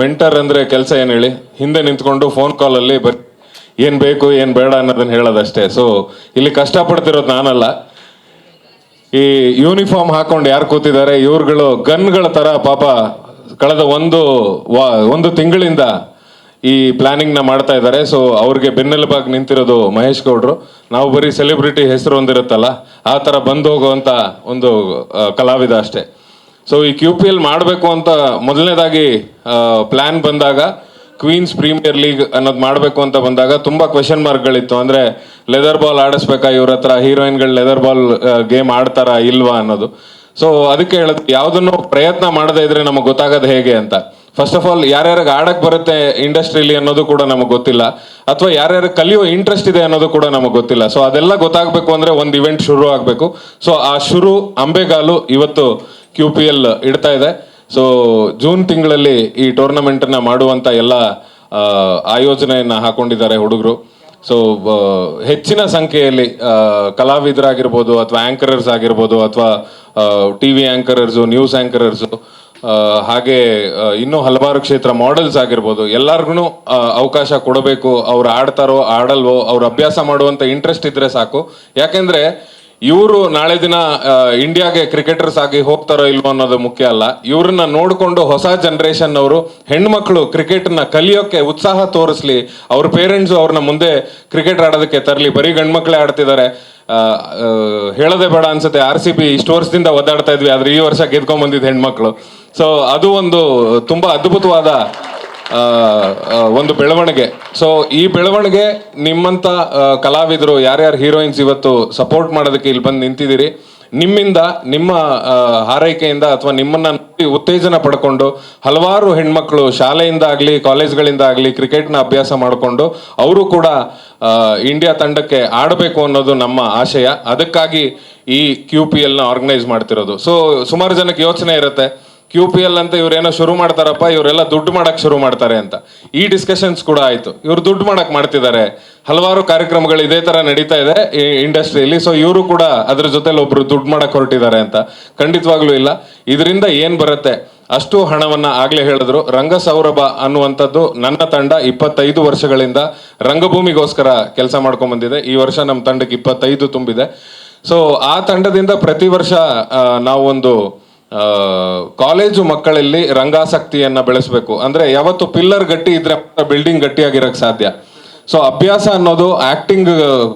Mentor ಅಂದ್ರೆ ಕೆಲಸ ಏನ್ ಹೇಳಿ? ಹಿಂದೆ ನಿಂತ್ಕೊಂಡು ಫೋನ್ ಕಾಲಲ್ಲಿ ಅಲ್ಲಿ ಏನ್ ಬೇಕು, ಏನ್ ಬೇಡ ಅನ್ನೋದನ್ನ ಹೇಳೋದಷ್ಟೇ. ಸೊ ಇಲ್ಲಿ ಕಷ್ಟಪಡ್ತಿರೋದು ನಾನಲ್ಲ. ಈ ಯೂನಿಫಾರ್ಮ್ ಹಾಕೊಂಡು ಯಾರು ಕೂತಿದ್ದಾರೆ? ಇವ್ರುಗಳು ಗನ್ಗಳ ತರ ಪಾಪ ಕಳೆದ ಒಂದು ಒಂದು ತಿಂಗಳಿಂದ ಈ ಪ್ಲಾನಿಂಗ್ನ ಮಾಡ್ತಾ ಇದ್ದಾರೆ. ಸೊ ಅವ್ರಿಗೆ ಬೆನ್ನೆಲುಬಾಗಿ ನಿಂತಿರೋದು ಮಹೇಶ್ ಗೌಡ್ರು. ನಾವು ಬರೀ ಸೆಲೆಬ್ರಿಟಿ ಹೆಸರು ಒಂದಿರುತ್ತಲ್ಲ, ಆ ತರ ಬಂದು ಹೋಗುವಂತ ಒಂದು ಕಲಾವಿದ ಅಷ್ಟೇ. ಸೊ ಈ ಕ್ಯೂ ಪಿ ಎಲ್ ಮಾಡಬೇಕು ಅಂತ ಮೊದಲನೇದಾಗಿ ಪ್ಲ್ಯಾನ್ ಬಂದಾಗ ಕ್ವೀನ್ಸ್ ಪ್ರೀಮಿಯರ್ ಲೀಗ್ ಅನ್ನೋದು ಮಾಡಬೇಕು ಅಂತ ಬಂದಾಗ ತುಂಬ ಕ್ವೆಶನ್ ಮಾರ್ಕ್ಗಳಿತ್ತು ಅಂದರೆ ಲೆದರ್ ಬಾಲ್ ಆಡಿಸ್ಬೇಕಾ ಇವ್ರ ಹತ್ರ? ಹೀರೋಯಿನ್ಗಳು ಲೆದರ್ ಬಾಲ್ ಗೇಮ್ ಆಡ್ತಾರಾ ಇಲ್ವಾ ಅನ್ನೋದು. ಸೊ ಅದಕ್ಕೆ ಹೇಳದ್ ಯಾವುದನ್ನು ಪ್ರಯತ್ನ ಮಾಡದೇ ಇದ್ರೆ ನಮಗೆ ಗೊತ್ತಾಗೋದು ಹೇಗೆ ಅಂತ. ಫಸ್ಟ್ ಆಫ್ ಆಲ್ ಯಾರ್ಯಾರಿಗೆ ಆಡಕ್ಕೆ ಬರುತ್ತೆ ಇಂಡಸ್ಟ್ರಿಲಿ ಅನ್ನೋದು ಕೂಡ ನಮಗೆ ಗೊತ್ತಿಲ್ಲ. ಅಥವಾ ಯಾರ್ಯಾರು ಕಲಿಯೋ ಇಂಟ್ರೆಸ್ಟ್ ಇದೆ ಅನ್ನೋದು ಕೂಡ ನಮಗೆ ಗೊತ್ತಿಲ್ಲ. ಸೊ ಅದೆಲ್ಲ ಗೊತ್ತಾಗಬೇಕು ಅಂದರೆ ಒಂದು ಇವೆಂಟ್ ಶುರು ಆಗಬೇಕು. ಸೊ ಆ ಶುರು, ಅಂಬೆಗಾಲು ಇವತ್ತು ಕ್ಯೂ ಪಿ ಎಲ್ ಇಡ್ತಾ ಇದೆ. ಸೊ ಜೂನ್ ತಿಂಗಳಲ್ಲಿ ಈ ಟೂರ್ನಮೆಂಟನ್ನು ಮಾಡುವಂಥ ಎಲ್ಲ ಆಯೋಜನೆಯನ್ನು ಹಾಕೊಂಡಿದ್ದಾರೆ ಹುಡುಗರು. ಸೊ ಹೆಚ್ಚಿನ ಸಂಖ್ಯೆಯಲ್ಲಿ ಕಲಾವಿದರಾಗಿರ್ಬೋದು ಅಥವಾ ಆಂಕರರ್ಸ್ ಆಗಿರ್ಬೋದು ಅಥವಾ T V anchors news anchors ಹಾಗೆ ಇನ್ನೂ ಹಲವಾರು ಕ್ಷೇತ್ರ ಮಾಡೆಲ್ಸ್ ಆಗಿರ್ಬೋದು ಎಲ್ಲರಿಗೂ ಅವಕಾಶ ಕೊಡಬೇಕು. ಅವ್ರು ಆಡ್ತಾರೋ, ಆಡಲ್ವೋ, ಅವ್ರು ಅಭ್ಯಾಸ ಮಾಡುವಂಥ ಇಂಟ್ರೆಸ್ಟ್ ಇದ್ದರೆ ಸಾಕು. ಯಾಕೆಂದ್ರೆ ಇವರು ನಾಳೆ ದಿನ ಇಂಡಿಯಾಗೆ ಕ್ರಿಕೆಟರ್ಸ್ ಆಗಿ ಹೋಗ್ತಾರೋ ಇಲ್ವೋ ಅನ್ನೋದು ಮುಖ್ಯ ಅಲ್ಲ. ಇವ್ರನ್ನ ನೋಡಿಕೊಂಡು ಹೊಸ ಜನರೇಷನ್ ಅವರು ಹೆಣ್ಮಕ್ಳು ಕ್ರಿಕೆಟ್ ಕಲಿಯೋಕ್ಕೆ ಕಲಿಯೋಕೆ ಉತ್ಸಾಹ ತೋರಿಸ್ಲಿ, ಅವ್ರ ಪೇರೆಂಟ್ಸ್ ಅವ್ರನ್ನ ಮುಂದೆ ಕ್ರಿಕೆಟ್ ಆಡೋದಕ್ಕೆ ತರಲಿ. ಬರೀ ಗಂಡ್ಮಕ್ಳೇ ಆಡ್ತಿದ್ದಾರೆ ಹೇಳೋದೇ ಬೇಡ ಅನ್ಸುತ್ತೆ. ಆರ್ ಸಿ ಬಿ ಇಷ್ಟು ವರ್ಷದಿಂದ ಒದ್ದಾಡ್ತಾ ಇದ್ವಿ, ಆದ್ರೆ ಈ ವರ್ಷ ಗೆದ್ಕೊಂಡ್ ಬಂದಿದ್ದು ಹೆಣ್ಮಕ್ಳು. ಸೊ ಅದು ಒಂದು ತುಂಬಾ ಅದ್ಭುತವಾದ ಒಂದು ಬೆಳವಣಿಗೆ. ಸೊ ಈ ಬೆಳವಣಿಗೆ ನಿಮ್ಮಂತ ಆ, ಕಲಾವಿದರು ಯಾರ್ಯಾರು ಹೀರೋಯಿನ್ಸ್ ಇವತ್ತು ಸಪೋರ್ಟ್ ಮಾಡೋದಕ್ಕೆ ಇಲ್ಲಿ ಬಂದು ನಿಂತಿದ್ದೀರಿ ನಿಮ್ಮಿಂದ ನಿಮ್ಮ ಹಾರೈಕೆಯಿಂದ ಅಥವಾ ನಿಮ್ಮನ್ನ ಉತ್ತೇಜನ ಪಡ್ಕೊಂಡು ಹಲವಾರು ಹೆಣ್ಮಕ್ಳು ಶಾಲೆಯಿಂದ ಆಗಲಿ ಕಾಲೇಜ್ಗಳಿಂದ ಆಗಲಿ ಕ್ರಿಕೆಟ್ನ ಅಭ್ಯಾಸ ಮಾಡಿಕೊಂಡು ಅವರು ಕೂಡ ಇಂಡಿಯಾ ತಂಡಕ್ಕೆ ಆಡಬೇಕು ಅನ್ನೋದು ನಮ್ಮ ಆಶಯ. ಅದಕ್ಕಾಗಿ ಈ ಕ್ಯೂ ಪಿ ಎಲ್ನ ಆರ್ಗನೈಸ್ ಮಾಡ್ತಿರೋದು. ಸೊ ಸುಮಾರು ಜನಕ್ಕೆ ಯೋಚನೆ ಇರುತ್ತೆ. ಕ್ಯೂ ಪಿ ಎಲ್ ಅಂತ ಇವ್ರೇನೋ ಶುರು ಮಾಡ್ತಾರಪ್ಪ, ಇವರೆಲ್ಲ ದುಡ್ಡು ಮಾಡಕ್ ಶುರು ಮಾಡ್ತಾರೆ ಅಂತ. ಈ ಡಿಸ್ಕಷನ್ಸ್ ಕೂಡ ಆಯ್ತು. ಇವ್ರು ದುಡ್ಡು ಮಾಡಕ್ ಮಾಡ್ತಿದ್ದಾರೆ. ಹಲವಾರು ಕಾರ್ಯಕ್ರಮಗಳು ಇದೇ ತರ ನಡೀತಾ ಇದೆ ಈ ಇಂಡಸ್ಟ್ರಿಯಲ್ಲಿ ಸೊ ಇವರು ಕೂಡ ಅದ್ರ ಜೊತೆಲಿ ಒಬ್ರು ದುಡ್ಡು ಮಾಡಕ್ ಹೊರಟಿದ್ದಾರೆ ಅಂತ. ಖಂಡಿತವಾಗ್ಲೂ ಇಲ್ಲ. ಇದರಿಂದ ಏನ್ ಬರುತ್ತೆ? ಅಷ್ಟು ಹಣವನ್ನ ಆಗ್ಲೇ ಹೇಳಿದ್ರು. ರಂಗ ಸೌರಭ ಅನ್ನುವಂಥದ್ದು ನನ್ನ ತಂಡ ಇಪ್ಪತ್ತೈದು ವರ್ಷಗಳಿಂದ ರಂಗಭೂಮಿಗೋಸ್ಕರ ಕೆಲಸ ಮಾಡ್ಕೊಂಡ್ ಬಂದಿದೆ ಈ ವರ್ಷ ನಮ್ಮ ತಂಡಕ್ಕೆ ಇಪ್ಪತ್ತೈದು ತುಂಬಿದೆ. ಸೊ ಆ ತಂಡದಿಂದ ಪ್ರತಿ ವರ್ಷ ನಾವೊಂದು ಕಾಲೇಜು ಮಕ್ಕಳಲ್ಲಿ ರಂಗಾಸಕ್ತಿಯನ್ನು ಬೆಳೆಸಬೇಕು. ಅಂದರೆ ಯಾವತ್ತು ಪಿಲ್ಲರ್ ಗಟ್ಟಿ ಇದ್ರೆ ಬಿಲ್ಡಿಂಗ್ ಗಟ್ಟಿಯಾಗಿರೋಕ್ಕೆ ಸಾಧ್ಯ. ಸೊ ಅಭ್ಯಾಸ ಅನ್ನೋದು ಆ್ಯಕ್ಟಿಂಗ್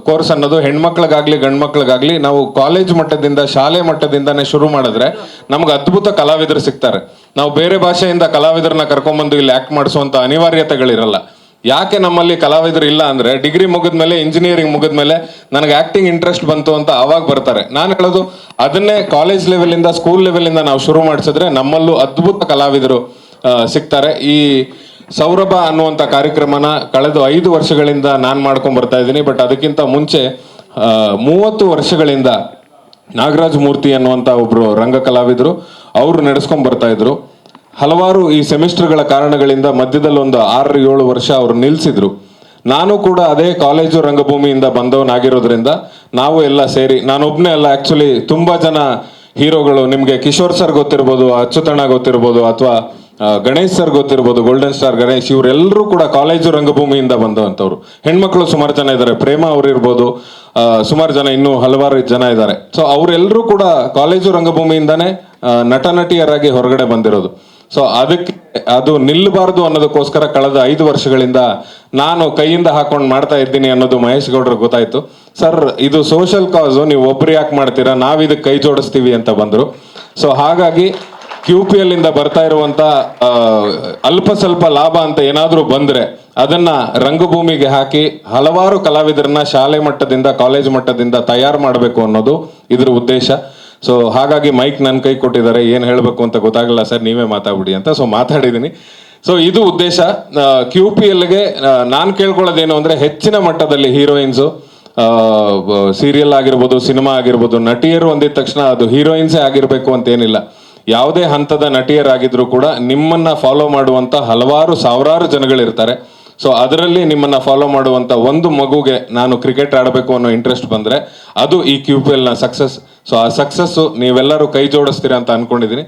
ಕೋರ್ಸ್ ಅನ್ನೋದು ಹೆಣ್ಮಕ್ಳಿಗಾಗಲಿ, ಗಂಡ್ಮಕ್ಳಿಗಾಗಲಿ ನಾವು ಕಾಲೇಜ್ ಮಟ್ಟದಿಂದ, ಶಾಲೆ ಮಟ್ಟದಿಂದನೇ ಶುರು ಮಾಡಿದ್ರೆ ನಮ್ಗೆ ಅದ್ಭುತ ಕಲಾವಿದರು ಸಿಗ್ತಾರೆ. ನಾವು ಬೇರೆ ಭಾಷೆಯಿಂದ ಕಲಾವಿದರನ್ನ ಕರ್ಕೊಂಡ್ಬಂದು ಇಲ್ಲಿ ಆ್ಯಕ್ಟ್ ಮಾಡಿಸುವಂಥ ಅನಿವಾರ್ಯತೆಗಳಿರಲ್ಲ. ಯಾಕೆ ನಮ್ಮಲ್ಲಿ ಕಲಾವಿದರು ಇಲ್ಲ ಅಂದ್ರೆ ಡಿಗ್ರಿ ಮುಗಿದ್ಮೇಲೆ ಇಂಜಿನಿಯರಿಂಗ್ ಮುಗಿದ್ಮೇಲೆ ನನಗೆ ಆಕ್ಟಿಂಗ್ ಇಂಟ್ರೆಸ್ಟ್ ಬಂತು ಅಂತ ಅವಾಗ ಬರ್ತಾರೆ. ನಾನು ಹೇಳೋದು, ಅದನ್ನೇ ಕಾಲೇಜ್ ಲೆವೆಲ್ ಇಂದ ಸ್ಕೂಲ್ ಲೆವೆಲ್ ಇಂದ ನಾವು ಶುರು ಮಾಡಿಸಿದ್ರೆ ನಮ್ಮಲ್ಲೂ ಅದ್ಭುತ ಕಲಾವಿದರು ಸಿಗ್ತಾರೆ. ಈ ಸೌರಭ ಅನ್ನುವಂಥ ಕಾರ್ಯಕ್ರಮನ ಕಳೆದ ಐದು ವರ್ಷಗಳಿಂದ ನಾನು ಮಾಡ್ಕೊಂಡು ಬರ್ತಾ ಇದ್ದೀನಿ. ಬಟ್ ಅದಕ್ಕಿಂತ ಮುಂಚೆ ಮೂವತ್ತು ವರ್ಷಗಳಿಂದ ನಾಗರಾಜ್ ಮೂರ್ತಿ ಅನ್ನುವಂಥ ಒಬ್ಬರು ರಂಗ ಕಲಾವಿದರು ಅವರು ನಡೆಸ್ಕೊಂಡು ಬರ್ತಾ ಇದ್ರು. ಹಲವಾರು ಈ ಸೆಮಿಸ್ಟರ್ಗಳ ಕಾರಣಗಳಿಂದ ಮಧ್ಯದಲ್ಲಿ ಒಂದು ಆರು ಏಳು ವರ್ಷ ಅವರು ನಿಲ್ಲಿಸಿದ್ರು ನಾನು ಕೂಡ ಅದೇ ಕಾಲೇಜು ರಂಗಭೂಮಿಯಿಂದ ಬಂದವನಾಗಿರೋದ್ರಿಂದ ನಾವು ಎಲ್ಲ ಸೇರಿ ನಾನೊಬ್ಬನೇ ಅಲ್ಲ ಆ್ಯಕ್ಚುಲಿ ತುಂಬಾ ಜನ ಹೀರೋಗಳು, ನಿಮಗೆ ಕಿಶೋರ್ ಸರ್ ಗೊತ್ತಿರ್ಬೋದು ಅಚ್ಯುತಣ್ಣ ಗೊತ್ತಿರ್ಬೋದು, ಅಥವಾ ಗಣೇಶ್ ಸರ್ ಗೊತ್ತಿರ್ಬೋದು ಗೋಲ್ಡನ್ ಸ್ಟಾರ್ ಗಣೇಶ್, ಇವರೆಲ್ಲರೂ ಕೂಡ ಕಾಲೇಜು ರಂಗಭೂಮಿಯಿಂದ ಬಂದವಂಥವ್ರು. ಹೆಣ್ಮಕ್ಳು ಸುಮಾರು ಜನ ಇದ್ದಾರೆ, ಪ್ರೇಮ ಅವ್ರು ಇರ್ಬೋದು ಸುಮಾರು ಜನ ಇನ್ನೂ ಹಲವಾರು ಜನ ಇದ್ದಾರೆ. ಸೊ ಅವರೆಲ್ಲರೂ ಕೂಡ ಕಾಲೇಜು ರಂಗಭೂಮಿಯಿಂದಾನೆ ನಟ ನಟಿಯರಾಗಿ ಹೊರಗಡೆ ಬಂದಿರೋದು. ಸೊ ಅದಕ್ಕೆ ಅದು ನಿಲ್ಲಬಾರದು ಅನ್ನೋದಕ್ಕೋಸ್ಕರ ಕಳೆದ ಐದು ವರ್ಷಗಳಿಂದ ನಾನು ಕೈಯಿಂದ ಹಾಕೊಂಡು ಮಾಡ್ತಾ ಇದ್ದೀನಿ ಅನ್ನೋದು ಮಹೇಶ್ ಗೌಡ್ರು ಗೊತ್ತಾಯ್ತು. ಸರ್ ಇದು ಸೋಷಿಯಲ್ ಕಾಸು ನೀವು ಒಬ್ರು ಯಾಕೆ ಮಾಡ್ತೀರಾ? ನಾವು ಇದಕ್ಕೆ ಕೈ ಜೋಡಿಸ್ತೀವಿ ಅಂತ ಬಂದ್ರು. ಸೊ ಹಾಗಾಗಿ ಕ್ಯೂ ಪಿ ಎಲ್ ಇಂದ ಬರ್ತಾ ಇರುವಂತ ಅಲ್ಪ ಸ್ವಲ್ಪ ಲಾಭ ಅಂತ ಏನಾದರೂ ಬಂದ್ರೆ ಅದನ್ನ ರಂಗಭೂಮಿಗೆ ಹಾಕಿ ಹಲವಾರು ಕಲಾವಿದರನ್ನ ಶಾಲೆ ಮಟ್ಟದಿಂದ, ಕಾಲೇಜ್ ಮಟ್ಟದಿಂದ ತಯಾರು ಮಾಡಬೇಕು ಅನ್ನೋದು ಇದ್ರ ಉದ್ದೇಶ. ಸೊ ಹಾಗಾಗಿ ಮೈಕ್ ನನ್ನ ಕೈ ಕೊಟ್ಟಿದ್ದಾರೆ, ಏನು ಹೇಳಬೇಕು ಅಂತ ಗೊತ್ತಾಗಲ್ಲ ಸರ್, ನೀವೇ ಮಾತಾಡ್ಬಿಡಿ ಅಂತ. ಸೊ ಮಾತಾಡಿದ್ದೀನಿ ಸೊ ಇದು ಉದ್ದೇಶ. ಕ್ಯೂ ಪಿ ಎಲ್ಗೆ ನಾನು ಕೇಳ್ಕೊಳ್ಳೋದೇನು ಅಂದರೆ ಹೆಚ್ಚಿನ ಮಟ್ಟದಲ್ಲಿ ಹೀರೋಯಿನ್ಸು ಸೀರಿಯಲ್ ಆಗಿರ್ಬೋದು ಸಿನಿಮಾ ಆಗಿರ್ಬೋದು, ನಟಿಯರು ಅಂದಿದ ತಕ್ಷಣ ಅದು ಹೀರೋಯಿನ್ಸೇ ಆಗಿರಬೇಕು ಅಂತೇನಿಲ್ಲ. ಯಾವುದೇ ಹಂತದ ನಟಿಯರಾಗಿದ್ರೂ ಕೂಡ ನಿಮ್ಮನ್ನು ಫಾಲೋ ಮಾಡುವಂಥ ಹಲವಾರು ಸಾವಿರಾರು ಜನಗಳಿರ್ತಾರೆ. ಸೊ ಅದರಲ್ಲಿ ನಿಮ್ಮನ್ನ ಫಾಲೋ ಮಾಡುವಂತ ಒಂದು ಮಗುಗೆ ನಾನು ಕ್ರಿಕೆಟ್ ಆಡಬೇಕು ಅನ್ನೋ ಇಂಟ್ರೆಸ್ಟ್ ಬಂದ್ರೆ ಅದು ಈ ಕ್ಯೂ ಪಿ ನ ಸಕ್ಸಸ್ ಸೊ ಆ ಸಕ್ಸಸ್ಸು ನೀವೆಲ್ಲರೂ ಕೈ ಜೋಡಿಸ್ತೀರಾ ಅಂತ ಅನ್ಕೊಂಡಿದ್ದೀನಿ